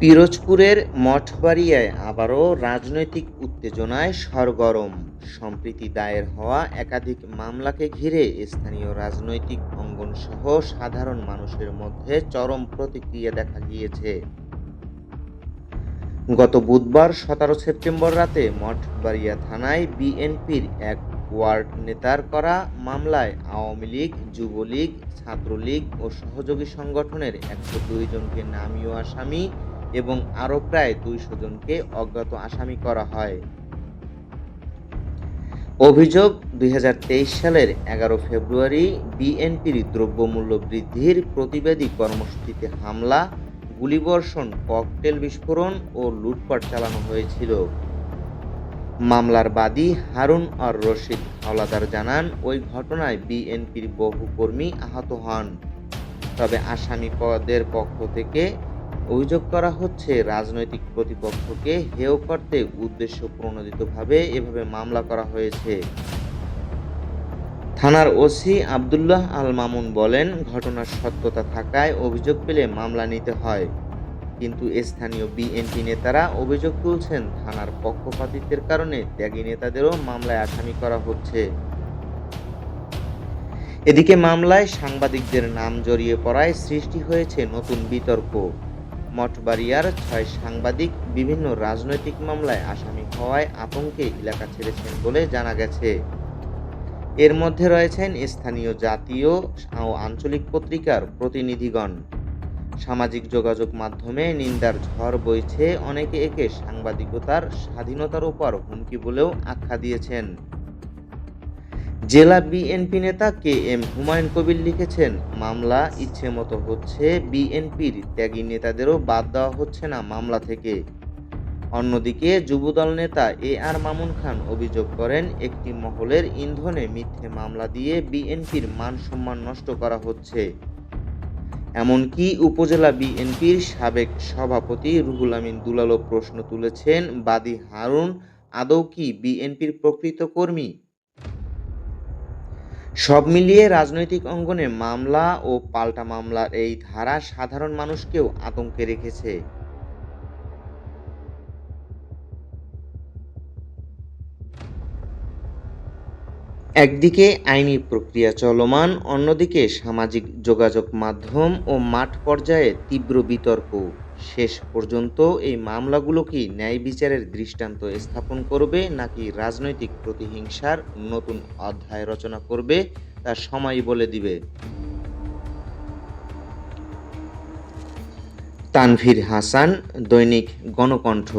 পিরোজপুরের মঠবাড়িয়ায় আবারও রাজনৈতিক উত্তেজনায় সরগরম। সম্প্রতি দায়ের হওয়া একাধিক মামলাকে ঘিরে স্থানীয় রাজনৈতিক অঙ্গনসহ সাধারণ মানুষের মধ্যে চরম প্রতিক্রিয়া দেখা গিয়েছে। গত বুধবার সতেরো সেপ্টেম্বর রাতে মঠবাড়িয়া থানায় বিএনপির এক ওয়ার্ড নেতার করা মামলায় আওয়ামী লীগ, যুবলীগ, ছাত্রলীগ ও সহযোগী সংগঠনের একশো দুই জনকে নামীয় আসামি এবং আরও প্রায় দুইশো জনকে অজ্ঞাত আসামি করা হয়। অভিযোগ, দুই সালের এগারো ফেব্রুয়ারি বিএনপির দ্রব্যমূল্য বৃদ্ধির প্রতিবাদী কর্মসূচিতে হামলা, গুলিবর্ষণ, ককটেল বিস্ফোরণ ও লুটপাট চালানো হয়েছিল। মামলার বাদী হারুন আর রশিদ হাওলাদার জানান, ওই ঘটনায় বিএনপির বহু কর্মী আহত হন। তবে আসামি পদের পক্ষ থেকে অভিযোগ করা হচ্ছে, রাজনৈতিক প্রতিপক্ষকে হেয় করতে উদ্দেশ্য প্রণোদিতভাবে এভাবে মামলা করা হয়েছে। থানার ওসি আবদুল্লাহ আল মামুন বলেন, ঘটনার সত্যতা থাকায় অভিযোগ পেলে মামলা নিতে হয়। কিন্তু স্থানীয় বিএনপি নেতারা অভিযোগ তুলছেন, থানার পক্ষপাতিত্বের কারণে ত্যাগী নেতাদেরও মামলায় আসামি করা হচ্ছে। এদিকে মামলায় সাংবাদিকদের নাম জড়িয়ে পড়ায় সৃষ্টি হয়েছে নতুন বিতর্ক। মঠবাড়িয়ার ছয় সাংবাদিক বিভিন্ন রাজনৈতিক মামলায় আসামি হওয়ায় আতঙ্কে এলাকা ছেড়েছেন বলে জানা গেছে। এর মধ্যে রয়েছেন স্থানীয় জাতীয় ও আঞ্চলিক পত্রিকার প্রতিনিধিগণ। সামাজিক যোগাযোগ মাধ্যমে নিন্দার ঝড় বইছে, অনেকে একে সাংবাদিকতার স্বাধীনতার উপর হুমকি বলেও আখ্যা দিয়েছেন। জেলা বিএনপি নেতা কে এম হুমায়ুন কবির লিখেছেন, মামলা ইচ্ছে মতো হচ্ছে, বিএনপির ত্যাগী নেতাদেরও বাদ দেওয়া হচ্ছে না মামলা থেকে। অন্যদিকে যুবদল নেতা এ আর মামুন খান অভিযোগ করেন, একটি মহলের ইন্ধনে মিথ্যে মামলা দিয়ে বিএনপির মান সম্মান নষ্ট করা হচ্ছে। এমনকি উপজেলা বিএনপির সাবেক সভাপতি রুহুল আমিন দুলালো প্রশ্ন তুলেছেন, বাদী হারুন, আদৌ কি বিএনপির প্রকৃত কর্মী? সব মিলিয়ে রাজনৈতিক অঙ্গনে মামলা ও পাল্টা মামলার এই ধারা সাধারণ মানুষকেও আতঙ্কে রেখেছে। একদিকে আইনি প্রক্রিয়া চলমান, অন্যদিকে সামাজিক যোগাযোগ মাধ্যম ও মাঠ পর্যায়ে তীব্র বিতর্ক। শেষ পর্যন্ত এই মামলাগুলো কি ন্যায় বিচারের দৃষ্টান্ত স্থাপন করবে নাকি রাজনৈতিক প্রতিহিংসার নতুন অধ্যায় রচনা করবে, তা সময় বলে দিবে। তানভীর হাসান, দৈনিক গণকণ্ঠ।